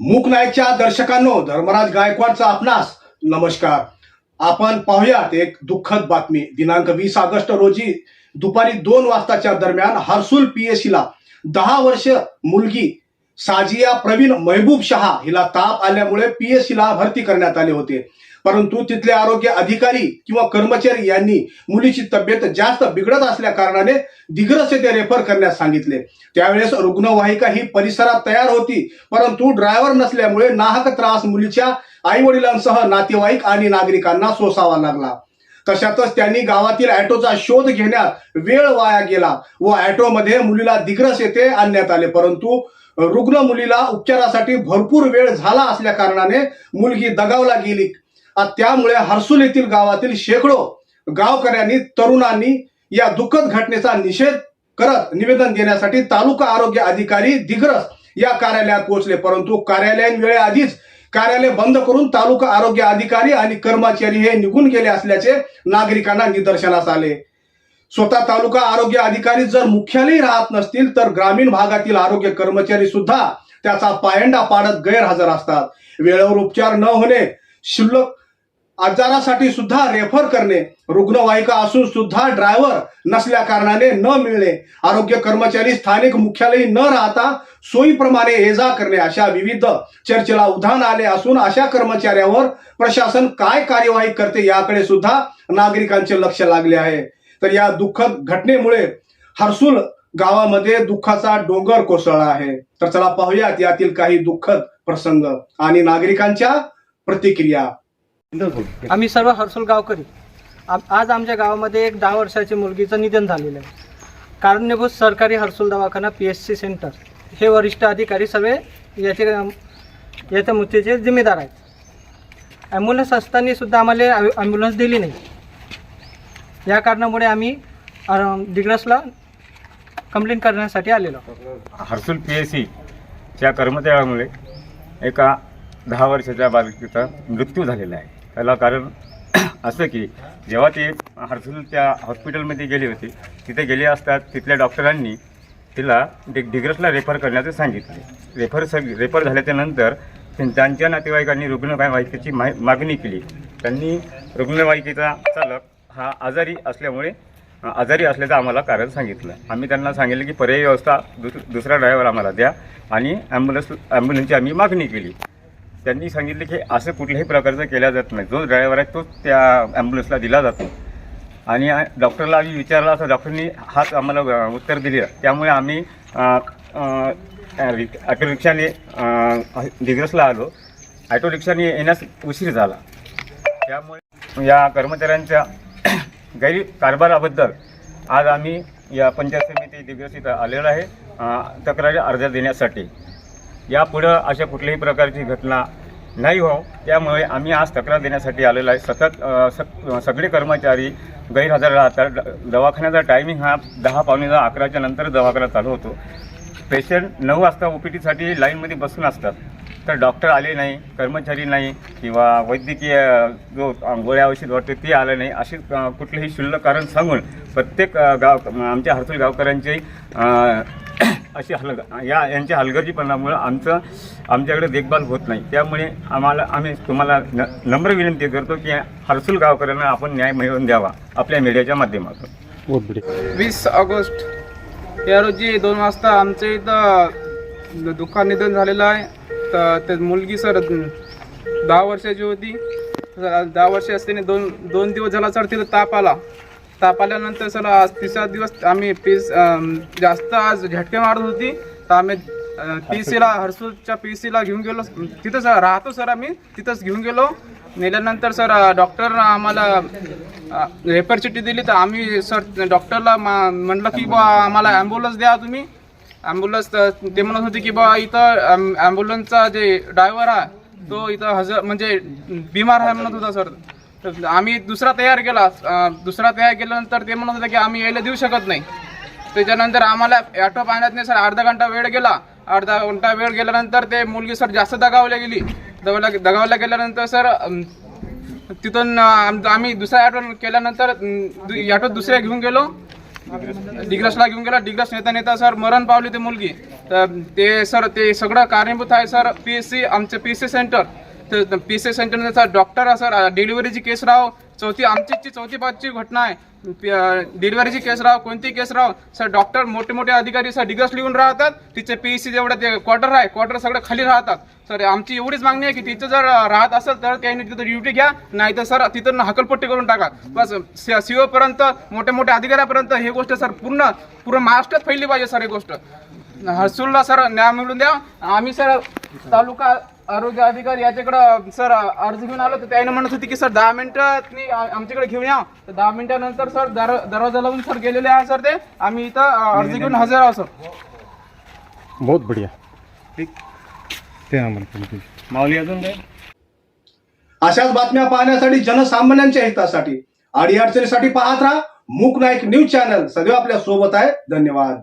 मूक नाईकच्या दर्शकांनो धर्मराज गायकवाडचा आपणास नमस्कार. आपण पाहूयात एक दुःखद बातमी. दिनांक वीस ऑगस्ट रोजी दुपारी दोन वाजताच्या दरम्यान हर्सुल पीएसीला दहा वर्ष मुलगी साजिया प्रवीण महबूब शहा हिला ताप आल्यामुळे पीएससीला भरती करण्यात आले होते. परंतु तिथले आरोग्य अधिकारी किंवा कर्मचारी यांनी मुलीची तब्येत जास्त बिघडत असल्या कारणाने दिग्रस येथे रेफर करण्यास सांगितले. त्यावेळेस रुग्णवाहिका ही परिसरात तयार होती परंतु ड्रायव्हर नसल्यामुळे नाहक त्रास मुलीच्या आई वडिलांसह नातेवाईक आणि नागरिकांना सोसावा लागला. तशातच त्यांनी गावातील ऍटोचा शोध घेण्यात वेळ वाया गेला व ॲटोमध्ये मुलीला दिग्रस येथे आणण्यात आले. परंतु रुग्ण मुलीला उपचारासाठी भरपूर वेळ झाला असल्या कारणाने मुलगी दगावला गेली. त्यामुळे हर्सुल येथील गावातील शेकडो गावकऱ्यांनी तरुणांनी या दुःखद घटनेचा निषेध करत निवेदन देण्यासाठी तालुका आरोग्य अधिकारी दिग्रस या कार्यालयात पोहोचले. परंतु कार्यालयीन वेळेआधीच कार्यालय बंद करून तालुका आरोग्य अधिकारी आणि कर्मचारी हे निघून गेले असल्याचे नागरिकांना निदर्शनास आले. स्वतः तालुका आरोग्य अधिकारी जर मुख्यालयी राहत नसतील तर ग्रामीण भागातील आरोग्य कर्मचारी सुद्धा त्याचा पायंडा पाडत गैरहजर असतात. वेळेवर उपचार न होणे शिल्लक आजारासाठी सुद्धा रेफर करणे रुग्णवाहिका असून सुद्धा ड्रायव्हर नसल्या कारणाने न मिळणे आरोग्य कर्मचारी स्थानिक मुख्यालयी न राहता सोयीप्रमाणे ये जा करणे अशा विविध चर्चेला उधाण आले असून अशा कर्मचाऱ्यावर प्रशासन काय कार्यवाही करते याकडे सुद्धा नागरिकांचे लक्ष लागले आहे. तर या दुःखद घटनेमुळे हर्सुल गावामध्ये दुःखाचा डोंगर कोसळला आहे. तर चला पाहूयात यातील काही दुःखद प्रसंग आणि नागरिकांच्या प्रतिक्रिया. आम्ही सर्व हर्सुल गावकरी. आम- आज आमच्या गावामध्ये एक दहा वर्षाची मुलगीचं निधन झालेलं आहे. कारणीभूत सरकारी हर्सुल दवाखाना पी एस सी सेंटर हे वरिष्ठ अधिकारी सर्व याचे याच्या मृत्यूचे जिम्मेदार आहेत. ॲम्ब्युलन्स असताना सुद्धा आम्हाला ॲम्ब्युलन्स दिली नाही. या कारणामुळे आम्ही दिग्रसला कंप्लेंट करण्यासाठी आलेलो आहोत. हर्सुल पी एस सीच्या कर्मचाऱ्यामुळे एका दहा वर्षाच्या बालकीचा मृत्यू झालेला आहे. त्याला कारण असं की जेव्हा ते हर्सुलच्या हॉस्पिटलमध्ये गेले होते तिथे गेले असतात तिथल्या डॉक्टरांनी तिला डि डिग्रसला रेफर करण्याचं सांगितले. रेफर स रेफर झाल्याच्यानंतर त्यांच्या नातेवाईकांनी रुग्णवाहिकेची मा मागणी केली. त्यांनी रुग्णवाहिकेचा चालक हा आजारी असल्यामुळे आजारी असल्याचं आम्हाला कारण सांगितलं. आम्ही त्यांना सांगितलं की पर्यायी व्यवस्था दुस दुसरा ड्रायव्हर आम्हाला द्या आणि ॲम्ब्युलन्स ॲम्ब्युलन्सची आम्ही मागणी केली. त्यांनी सांगितले की असं कुठल्याही प्रकारचं केल्या जात नाही. जो ड्रायव्हर आहे तोच त्या ॲम्ब्युलन्सला दिला जातो. आणि डॉक्टरला आम्ही विचारला असं डॉक्टरनी हाच आम्हाला उत्तर दिले. त्यामुळे आम्ही अ, ऑटो रिक्षाने दिग्रसला आलो. ऑटो रिक्षाने येण्यास उशीर झाला. त्यामुळे या कर्मचाऱ्यांच्या गैरकारभाराबद्दल आज आम्ही या पंचायत समिती दिग्रस इथं आलेलो आहे. तक्रारी अर्ज देण्यासाठी. यापुढं अशा कुठल्याही प्रकारची घटना नाही हो. त्यामुळे आम्ही आज तक्रार देण्यासाठी आलेलो आहे. सतत सग सगळे कर्मचारी गैरहजर राहतात. द- दवाखान्याचा टायमिंग हा दहा पावणे दहा अकराच्या नंतर दवाखाना चालू होतो. पेशंट नऊ वाजता ओ पी टीसाठी लाईनमध्ये बसून असतात. तर डॉक्टर आले नाही कर्मचारी नाही किंवा वैद्यकीय जो गोळ्या औषध वाटते ते आलं नाही असे कुठलेही क्षुल्लक कारण सांगून प्रत्येक गाव आमच्या हर्सुल गावकऱ्यांचे अशी हलग या यांच्या हलगर्जीपणामुळं आमचं आमच्याकडे देखभाल होत नाही. त्यामुळे आम्हाला आम्ही तुम्हाला न नम्र विनंती करतो की हर्सुल गावकऱ्यांना आपण न्याय मिळवून द्यावा आपल्या मीडियाच्या माध्यमातून. वीस ऑगस्ट या रोजी दोन वाजता आमच्या इथं दुःखात निधन झालेलं आहे. तर ते मुलगी सर दहा वर्षाची होती. दहा वर्ष असताना दोन दोन दिवस झाला सर तिला ताप आला. ताप आल्यानंतर सर आज तिसरा दिवस आम्ही पीस जास्त आज झटके मारत होती. तर आम्ही पी सीला हर्सूलच्या पी सीला घेऊन गेलो. तिथंच राहतो सर आम्ही तिथंच घेऊन गेलो. नेल्यानंतर सर डॉक्टर आम्हाला रेफर चिठ्ठी दिली. तर आम्ही सर डॉक्टरला मा- म्हणलं की बा आम्हाला ॲम्ब्युलन्स द्या तुम्ही. ॲम्ब्युलन्स ते म्हणत होते की बा इथं ॲम्ब्युलन्सचा जे ड्रायव्हर आहे तो इथं हजर म्हणजे बिमार आहे म्हणत होता सर. तर आम्ही दुसरा तयार केला. दुसरा तयार केल्यानंतर ते म्हणत होते की आम्ही यायला देऊ शकत नाही. त्याच्यानंतर आम्हाला ॲटो पाहण्यात नाही सर अर्धा घंटा वेळ गेला. अर्धा घंटा वेळ गेल्यानंतर ते मुलगी सर जास्त दगावल्या गेली. दगावल्या दगावल्या गेल्यानंतर सर तिथून आम्ही दुसऱ्या ऑटो केल्यानंतर ॲटो दुसऱ्या घेऊन गेलो. डिग्रसला घेऊन गेला. डिग्रस नेता नेता सर मरण पावली ती मुलगी. तर ते सर ते सगळं कारणीभूत आहे सर. पी एस सी आमचं पी एस सी सेंटर. तर पी सी सेंटरने सर डॉक्टर सर डिलिव्हरीची केस राव. चौथी आमची चौथी पाचची घटना आहे डिलिव्हरीची केस राव. कोणती केस राव? सर डॉक्टर मोठे मोठे अधिकारी सर डिग्रस लिहून राहतात. तिचे पी सी जेवढं ते क्वार्टर आहे क्वार्टर सगळं खाली राहतात. सर आमची एवढीच मागणी आहे की तिथं जर राहत असेल तर त्यांनी तिथं ड्युटी घ्या. नाही तर सर तिथं हकलपट्टी करून टाका. बस सीओ पर्यंत मोठ्या मोठ्या अधिकाऱ्यापर्यंत ही गोष्ट सर पूर्ण पूर्ण महाराष्ट्रात फैलली पाहिजे सर ही गोष्ट. हसूलला सर न्याय मिळून द्या. आम्ही सर तालुका आरोग्य अधिकारी याच्याकडं सर अर्ज घेऊन आलो. तर त्याने म्हणत होती की सर दहा मिनिटात आमच्याकडे घेऊन या. तर दहा मिनिटानंतर सर दर दरवाजा लावून सर गेलेले आहे सर ते. आम्ही इथं अर्ज घेऊन हजर आहोत सर. बहुत बढ़िया. ठीक. ते नंबर माऊली अजून काय? अशाच बातम्या पाहण्यासाठी जनसामान्यांच्या हितासाठी. अडीअडचणीसाठी पाहत राहा. मूक नाईक न्यूज चॅनल. सदैव आपल्यासोबत आहे. धन्यवाद.